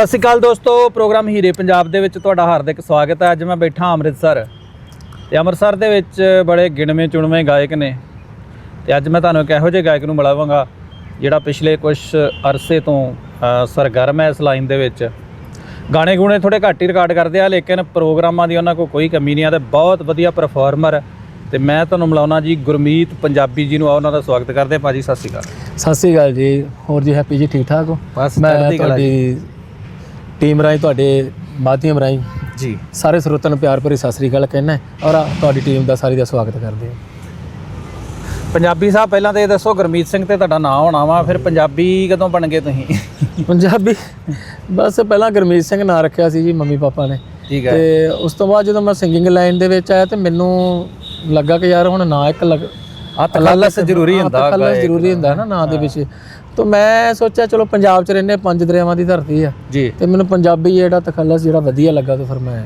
ਸਤਿ ਸ਼੍ਰੀ ਅਕਾਲ ਦੋਸਤੋ ਪ੍ਰੋਗਰਾਮ ਹੀਰੇ ਪੰਜਾਬ ਦੇ ਵਿੱਚ ਤੁਹਾਡਾ ਹਾਰਦਿਕ ਸਵਾਗਤ ਹੈ। ਅੱਜ ਮੈਂ ਬੈਠਾ ਅੰਮ੍ਰਿਤਸਰ ਤੇ ਅੰਮ੍ਰਿਤਸਰ ਦੇ ਵਿੱਚ ਬੜੇ ਗਿਣਵੇਂ ਚੁਣਵੇਂ ਗਾਇਕ ਨੇ ਤੇ ਅੱਜ ਮੈਂ ਤੁਹਾਨੂੰ ਇੱਕ ਇਹੋ ਜਿਹੇ ਗਾਇਕ ਨੂੰ ਮਿਲਾਵਾਂਗਾ ਜਿਹੜਾ ਪਿਛਲੇ ਕੁਝ ਅਰਸੇ ਤੋਂ ਸਰਗਰਮ ਹੈ ਇਸ ਲਾਈਨ ਦੇ ਵਿੱਚ। ਗਾਣੇ ਗੂਣੇ ਥੋੜੇ ਘੱਟ ਹੀ ਰਿਕਾਰਡ ਕਰਦੇ ਆ ਲੇਕਿਨ ਪ੍ਰੋਗਰਾਮਾਂ ਦੀ ਉਹਨਾਂ ਕੋਲ ਕੋਈ ਕਮੀ ਨਹੀਂ ਆ ਤੇ ਬਹੁਤ ਵਧੀਆ ਪਰਫਾਰਮਰ ਤੇ ਮੈਂ ਤੁਹਾਨੂੰ ਮਿਲਾਉਣਾ ਜੀ ਗੁਰਮੀਤ ਪੰਜਾਬੀ ਜੀ ਨੂੰ। ਆ ਉਹਨਾਂ ਦਾ ਸਵਾਗਤ ਕਰਦੇ ਹਾਂ। ਭਾਜੀ ਸਤਿ ਸ਼੍ਰੀ ਅਕਾਲ। ਸਤਿ ਸ੍ਰੀ ਅਕਾਲ ਜੀ। ਹੋਰ ਜੀ ਹੈਪੀ ਜੀ ਠੀਕ ਠਾਕ ਹੋ? ਬਸ ਮੈਂ। ਤੁਹਾਡੀ ਟੀਮ ਰਾਹੀਂ ਤੁਹਾਡੇ ਮਾਧਿਅਮ ਰਾਹੀਂ ਜੀ। ਸਾਰੇ ਸਰੋਤਿਆਂ ਨੂੰ ਪਿਆਰ ਭਰੀ ਸਤਿ ਸ੍ਰੀ ਅਕਾਲ ਕਹਿਣਾ ਹੈ ਔਰ ਆ ਤੁਹਾਡੀ ਟੀਮ ਦਾ ਸਾਰੀ ਦਾ ਸਵਾਗਤ ਕਰਦੇ ਹਾਂ। ਪੰਜਾਬੀ ਸਾਹਿਬ ਪਹਿਲਾਂ ਤੇ ਇਹ ਦੱਸੋ ਗੁਰਮੀਤ ਸਿੰਘ ਤੇ ਤੁਹਾਡਾ ਨਾਮ ਹੋਣਾ ਵਾ ਫਿਰ ਪੰਜਾਬੀ ਕਦੋਂ ਬਣ ਗਏ ਤੁਸੀਂ? ਪੰਜਾਬੀ ਬਸ ਪਹਿਲਾਂ ਗੁਰਮੀਤ ਸਿੰਘ ਨਾਂ ਰੱਖਿਆ ਸੀ ਜੀ ਮੰਮੀ ਪਾਪਾ ਨੇ। ਠੀਕ ਹੈ। ਤੇ ਉਸ ਤੋਂ ਬਾਅਦ ਜਦੋਂ ਮੈਂ ਸਿੰਗਿੰਗ ਲਾਈਨ ਦੇ ਵਿੱਚ ਆਇਆ ਤੇ ਮੈਨੂੰ ਲੱਗਾ ਕਿ ਯਾਰ ਹੁਣ ਨਾਂ ਇੱਕ ਲੱਗ ਆ ਤਖੱਲਸ ਜ਼ਰੂਰੀ ਹੁੰਦਾ ਤਖੱਲਸ ਜ਼ਰੂਰੀ ਹੁੰਦਾ ਨਾ ਨਾਂ ਦੇ ਵਿੱਚ। ਤਾਂ ਮੈਂ ਸੋਚਿਆ ਚਲੋ ਪੰਜਾਬ 'ਚ ਰਹਿੰਦੇ ਪੰਜ ਦਰਿਆਵਾਂ ਦੀ ਧਰਤੀ ਆ। ਜੀ। ਤੇ ਮੈਨੂੰ ਪੰਜਾਬੀ ਜਿਹੜਾ ਤਖੱਲਸ ਜਿਹੜਾ ਵਧੀਆ ਲੱਗਾ ਤਾਂ ਫਿਰ ਮੈਂ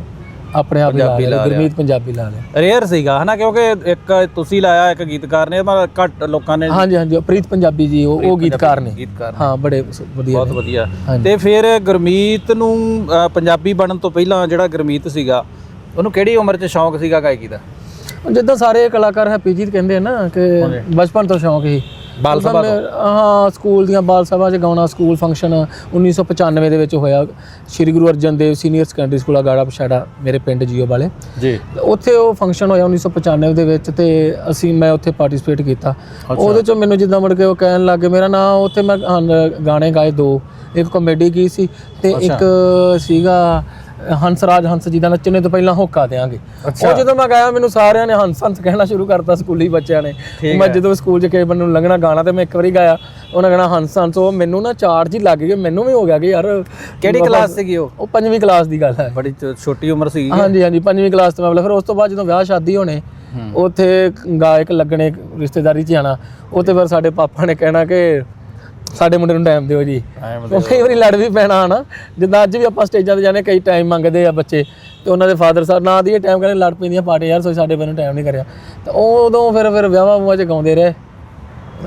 ਆਪਣੇ ਆਪ ਹੀ ਲਾ ਲਿਆ ਗੁਰਮੀਤ ਪੰਜਾਬੀ ਲਾ ਲਿਆ। ਰੇਅਰ ਸੀਗਾ ਹਨਾ? ਕਿਉਂਕਿ ਇੱਕ ਤੁਸੀਂ ਲਾਇਆ ਇੱਕ ਗੀਤਕਾਰ ਨੇ ਪਰ ਘੱਟ ਲੋਕਾਂ ਨੇ ਹਾਂਜੀ ਹਾਂਜੀ ਪ੍ਰੀਤ ਪੰਜਾਬੀ ਜੀ ਉਹ ਉਹ ਗੀਤਕਾਰ ਨੇ। ਹਾਂ ਬੜੇ ਵਧੀਆ ਬਹੁਤ ਵਧੀਆ। ਤੇ ਫਿਰ ਗੁਰਮੀਤ ਨੂੰ ਪੰਜਾਬੀ ਬਣਨ ਤੋਂ ਪਹਿਲਾਂ ਜਿਹੜਾ ਗੁਰਮੀਤ ਸੀਗਾ ਉਹਨੂੰ ਕਿਹੜੀ ਉਮਰ 'ਚ ਸ਼ੌਂਕ ਸੀਗਾ ਗਾਇਕੀ ਦਾ? ਜਿੱਦਾਂ ਸਾਰੇ ਕਲਾਕਾਰ ਹੈਪੀ ਜੀ ਕਹਿੰਦੇ ਨਾ ਕਿ ਬਚਪਨ ਤੋਂ ਸ਼ੌਂਕ ਸੀ। ਬਾਲ ਮੈਂ- ਹਾਂ ਸਕੂਲ ਦੀਆਂ ਬਾਲ ਸਭਾ 'ਚ ਗਾਉਣਾ ਸਕੂਲ ਫੰਕਸ਼ਨ 1995 ਦੇ ਵਿੱਚ ਹੋਇਆ। Shri Guru Arjan Dev senior secondary school ਗਾੜਾ ਪਛਾੜਾ ਮੇਰੇ ਪਿੰਡ ਜੀਓ ਵਾਲੇ। ਜੀ। ਉੱਥੇ ਉਹ ਫੰਕਸ਼ਨ ਹੋਇਆ 1995 ਦੇ ਵਿੱਚ ਤੇ ਅਸੀਂ ਮੈਂ ਉੱਥੇ ਪਾਰਟਿਸਿਪੇਟ ਕੀਤਾ। ਉਹਦੇ ਚੋਂ ਮੈਨੂੰ ਜਿੱਦਾਂ ਮੁੜ ਕੇ ਉਹ ਕਹਿਣ ਲੱਗੇ ਮੇਰਾ ਨਾਮ ਉੱਥੇ ਮੈਂ ਗਾਣ- ਗਾਣੇ ਗਾਏ ਦੋ ਇੱਕ ਕਾਮੇਡੀ ਕੀ ਸੀ ਤੇ ਇੱਕ ਸੀਗਾ ਹੰਸਰਾਜ ਹੰਸ ਜੀ ਦਾ ਨੱਚਣੇ ਤੋਂ ਪਹਿਲਾਂ ਹੋਕਾ ਦੇਾਂਗੇ ਉਹ ਜਦੋਂ ਮੈਂ ਗਾਇਆ ਮੈਨੂੰ ਸਾਰਿਆਂ ਨੇ ਹੰਸ ਹੰਸ ਕਹਿਣਾ ਸ਼ੁਰੂ ਕਰਤਾ ਸਕੂਲੀ ਬੱਚਿਆਂ ਨੇ। ਮੈਂ ਜਦੋਂ ਸਕੂਲ 'ਚ ਕਿਸੇ ਬੰਦੇ ਨੂੰ ਲੰਘਣਾ ਗਾਣਾ ਤੇ ਮੈਂ ਇੱਕ ਵਾਰੀ ਗਾਇਆ ਉਹਨਾਂ ਕਹਿਣਾ ਹੰਸ ਹੰਸ ਉਹ ਮੈਨੂੰ ਨਾ ਚਾਰਜ ਹੀ ਲੱਗ ਗਏ ਮੈਨੂੰ ਵੀ ਹੋ ਗਿਆ ਕਿ ਯਾਰ ਕਿਹੜੀ ਕਲਾਸ ਸੀਗੀ ਉਹ? ਉਹ ਪੰਜਵੀਂ ਕਲਾਸ ਦੀ ਗੱਲ ਹੈ। ਬੜੀ ਛੋਟੀ ਉਮਰ ਸੀ ਹਾਂਜੀ ਹਾਂਜੀ ਪੰਜਵੀਂ ਕਲਾਸ ਤੋਂ ਮਤਲਬ ਫਿਰ ਉਸ ਤੋਂ ਬਾਅਦ ਜਦੋਂ ਵਿਆਹ ਸ਼ਾਦੀ ਹੋਣੇ ਉੱਥੇ ਗਾਇਕ ਲੱਗਣੇ ਰਿਸ਼ਤੇਦਾਰੀ 'ਚ ਆਣਾ ਉੱਥੇ ਫਿਰ ਸਾਡੇ ਪਾਪਾ ਨੇ ਕਹਿਣਾ ਕਿ ਸਾਡੇ ਮੁੰਡੇ ਨੂੰ ਟਾਈਮ ਦਿਓ ਜੀ। ਉਹ ਕਈ ਵਾਰੀ ਲੜ ਵੀ ਪੈਣਾ ਹਨਾ। ਜਿੱਦਾਂ ਅੱਜ ਵੀ ਆਪਾਂ ਸਟੇਜਾਂ ਤੇ ਜਾਂਦੇ ਕਈ ਟਾਈਮ ਮੰਗਦੇ ਆ ਬੱਚੇ। ਤੇ ਉਹਨਾਂ ਦੇ ਫਾਦਰ ਸਾਹਿਬ ਨਾ ਦੀ ਟਾਈਮ ਕਹਿੰਦੇ ਲੜ ਪੈਂਦੀਆਂ ਪਾਰਟੀ ਯਾਰ ਸੋ ਸਾਡੇ ਬੰਦੇ ਟਾਈਮ ਨਹੀਂ ਕਰਿਆ। ਤਾਂ ਉਹ ਉਦੋਂ ਫਿਰ ਫਿਰ ਵਿਆਹਾਂ ਮੂਹਾਂ 'ਚ ਗਾਉਂਦੇ ਰਹੇ।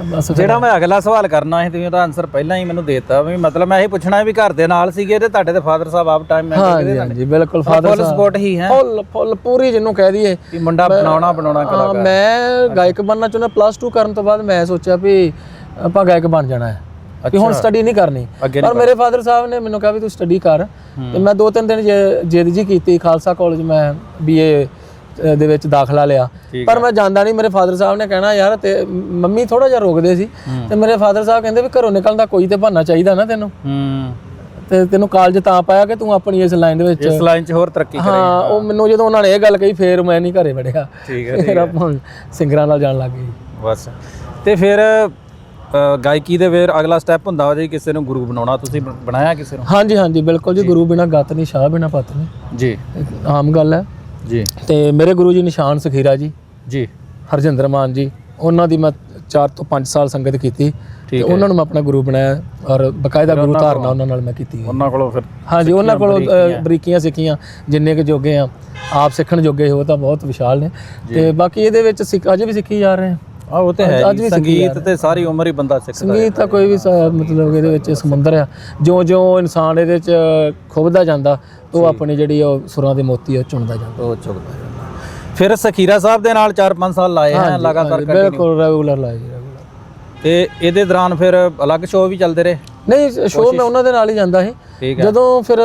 ਬਸ ਜਿਹੜਾ ਮੈਂ ਅਗਲਾ ਸਵਾਲ ਕਰਨਾ ਸੀ ਤੁਸੀਂ ਉਹਦਾ ਆਨਸਰ ਪਹਿਲਾਂ ਹੀ ਮੈਨੂੰ ਦੇਤਾ ਵੀ ਮਤਲਬ ਮੈਂ ਇਹ ਪੁੱਛਣਾ ਵੀ ਘਰ ਦੇ ਨਾਲ ਸੀਗੇ ਤੇ ਤੁਹਾਡੇ ਦੇ ਫਾਦਰ ਸਾਹਿਬ ਆਪ ਟਾਈਮ ਮੈਂ ਹਾਂਜੀ ਹਾਂਜੀ ਬਿਲਕੁਲ ਫਾਦਰ ਫੁੱਲ ਸਪੋਰਟ ਹੀ ਹੈ। ਫੁੱਲ ਫੁੱਲ ਪੂਰੀ ਜਿਹਨੂੰ ਕਹਿ ਦਈਏ। ਵੀ ਮੁੰਡਾ ਬਣਾਉਣਾ ਬਣਾਉਣਾ ਕਲਾਕਾਰ। ਮੈਂ ਗਾਇਕ ਬਣਨਾ ਚਾਹੁੰਦਾ ਪਲੱਸ 2 ਕਰਨ ਤੋਂ ਬਾਅਦ ਮੈਂ ਸੋਚਿਆ ਵੀ ਆਪਾਂ ਗਾਇਕ ਬਣ ਜਾਣਾ ਹੈ। ਕਿ ਹੁਣ ਸਟੱਡੀ ਨਹੀਂ ਕਰਨੀ। ਪਰ ਮੇਰੇ ਫਾਦਰ ਸਾਹਿਬ ਨੇ ਮੈਨੂੰ ਕਿਹਾ ਵੀ ਤੂੰ ਸਟੱਡੀ ਕਰ। ਤੇ ਮੈਂ ਦੋ ਤਿੰਨ ਦਿਨ ਜਿੱਦ ਜੀ ਕੀਤੀ ਖਾਲਸਾ ਕਾਲਜ ਮੈਂ ਬੀਏ ਦੇ ਵਿੱਚ ਦਾਖਲਾ ਲਿਆ। ਪਰ ਮੈਂ ਜਾਂਦਾ ਨਹੀਂ ਮੇਰੇ ਫਾਦਰ ਸਾਹਿਬ ਨੇ ਕਹਿਣਾ ਯਾਰ ਤੇ ਮੰਮੀ ਥੋੜਾ ਜਿਹਾ ਰੋਕਦੇ ਸੀ। ਤੇ ਮੇਰੇ ਫਾਦਰ ਸਾਹਿਬ ਕਹਿੰਦੇ ਵੀ ਘਰੋਂ ਨਿਕਲਣ ਦਾ ਕੋਈ ਤੇ ਬਹਾਨਾ ਚਾਹੀਦਾ ਨਾ ਤੈਨੂੰ। ਤੇ ਤੈਨੂੰ ਕਾਲਜ ਤਾਂ ਪਾਇਆ ਕਿ ਤੂੰ ਆਪਣੀ ਇਸ ਲਾਈਨ ਦੇ ਵਿੱਚ ਇਸ ਲਾਈਨ 'ਚ ਹੋਰ ਤਰੱਕੀ ਕਰੇ ਹਾਂ ਉਹ ਮੈਨੂੰ ਜਦੋਂ ਉਹਨਾਂ ਨੇ ਇਹ ਗੱਲ ਕਹੀ ਫੇਰ ਮੈਂ ਨਹੀਂ ਘਰੇ ਵੜਿਆ। ਠੀਕ ਹੈ ਫਿਰ ਆਪਾਂ ਸਿੰਗਰਾਂ ਨਾਲ ਜਾਣ ਲੱਗ ਗਏ। ਬਸ। ਤੇ ਫਿਰ ਗਾਇਕੀ ਦੇ ਫਿਰ ਅਗਲਾ ਸਟੈਪ ਹੁੰਦਾ ਜੀ ਕਿਸੇ ਨੂੰ ਗੁਰੂ ਬਣਾਉਣਾ ਤੁਸੀਂ ਬ- ਬਣਾਇਆ ਕਿਸੇ ਨੂੰ? ਹਾਂਜੀ ਹਾਂਜੀ ਬਿਲਕੁਲ ਜੀ ਗੁਰੂ ਬਿਨਾ ਗਤ ਨਹੀਂ ਸ਼ਾਹ ਬਿਨਾ ਪਤ ਨਹੀਂ। ਜੀ। ਇੱਕ ਆਮ ਗੱਲ ਹੈ। ਜੀ। ਤੇ ਮੇਰੇ ਗੁਰੂ ਜੀ ਨਿਸ਼ਾਨ ਸਖੀਰਾ ਜੀ ਜੀ। ਹਰਜਿੰਦਰ ਮਾਨ ਜੀ ਉਹਨਾਂ ਦੀ ਮੈਂ 4 ਤੋਂ 5 ਸਾਲ ਸੰਗਤ ਕੀਤੀ। ਤੇ ਉਹਨਾਂ ਨੂੰ ਮੈਂ ਆਪਣਾ ਗੁਰੂ ਬਣਾਇਆ ਔਰ ਬਕਾਇਦਾ ਗੁਰੂ ਧਾਰਨਾ ਉਹਨਾਂ ਨਾਲ ਮੈਂ ਕੀਤੀ ਹੈ ਉਹਨਾਂ ਕੋਲੋਂ ਫਿਰ ਹਾਂਜੀ ਉਹਨਾਂ ਕੋਲੋਂ ਅ, ਬਰੀਕੀਆਂ। ਸਿੱਖੀਆਂ ਜਿੰਨੇ ਕੁ ਜੋਗੇ ਆ ਆਪ ਸਿੱਖਣ ਜੋਗੇ ਹੋ ਤਾਂ ਬਹੁਤ ਵਿਸ਼ਾਲ ਨੇ। ਤੇ ਬਾਕੀ ਇਹਦੇ ਵਿੱਚ ਸਿੱਖ ਅਜੇ ਵੀ ਸਿੱਖੀ ਜਾ ਰਹੇ ਆ। ਆ ਉਹ ਤੇ ਹੈ ਜੀ ਸੰਗੀਤ ਤੇ ਸਾਰੀ ਉਮਰ ਹੀ ਬੰਦਾ ਸਿੱਖਦਾ ਸੰਗੀਤ ਤਾਂ ਕੋਈ ਵੀ ਮਤਲਬ ਇਹਦੇ ਵਿੱਚ ਸਮੁੰਦਰ ਆ। ਜਿਉਂ ਜਿਉਂ ਇਨਸਾਨ ਇਹਦੇ ਵਿੱਚ ਖੁੱਬਦਾ ਜਾਂਦਾ ਉਹ ਆਪਣੀ ਜਿਹੜੀ ਉਹ ਸੁਰਾਂ ਦੇ ਮੋਤੀ ਉਹ ਚੁਣਦਾ ਜਾਂਦਾ। ਉਹ ਚੁਗਦਾ ਜਾਂਦਾ। ਫਿਰ ਸਖੀਰਾ ਸਾਹਿਬ ਦੇ ਨਾਲ 4-5 ਸਾਲ ਲਾਏ ਹਨ ਲਗਾਤਾਰ ਬਿਲਕੁਲ ਰੈਗੂਲਰ regular। ਤੇ ਇਹਦੇ ਦੌਰਾਨ ਫਿਰ ਅਲੱਗ ਸ਼ੋਅ ਵੀ ਚੱਲਦੇ ਰਹੇ? ਨਹੀਂ ਸ਼ੋਅ ਮੈਂ ਉਹਨਾਂ ਦੇ ਨਾਲ ਹੀ ਜਾਂਦਾ ਸੀ। ਜਦੋਂ ਫਿਰ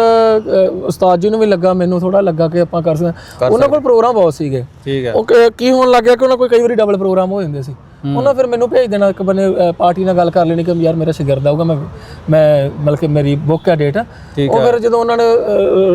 ਉਸਤਾਦ ਜੀ ਨੂੰ ਵੀ ਲੱਗਾ ਮੈਨੂੰ ਥੋੜਾ ਲੱਗਾ ਕਿ ਆਪਾਂ ਕਰ ਸਕਦੇ। ਉਹਨਾਂ ਕੋਲ ਪ੍ਰੋਗਰਾਮ ਬਹੁਤ ਸੀਗੇ। ਠੀਕ ਹੈ। ਉਹ ਕ- ਹੋਣ ਲੱਗਿਆ ਕਿ ਉਹਨਾਂ ਕੋਲ ਕਈ ਵਾਰੀ ਡਬਲ ਪ੍ਰੋਗਰਾਮ ਹੋ ਜਾਂਦੇ ਸੀ। ਉਹਨਾਂ ਫਿਰ ਮੈਨੂੰ ਭੇਜ ਦੇਣਾ ਇੱਕ ਬੰਨੇ ਪਾਰਟੀ ਨਾਲ ਗੱਲ ਕਰ ਲੈਣੀ ਕਿ ਯਾਰ ਮੇਰਾ ਸ਼ਗਿਰਦ ਆਊਗਾ ਮੈਂ ਮੈਂ ਮਤਲਬ ਕਿ ਮੇਰੀ ਬੁੱਕ ਹੈ ਡੇਟ ਉਹ ਫਿਰ ਜਦੋਂ ਉਹਨਾਂ ਨੇ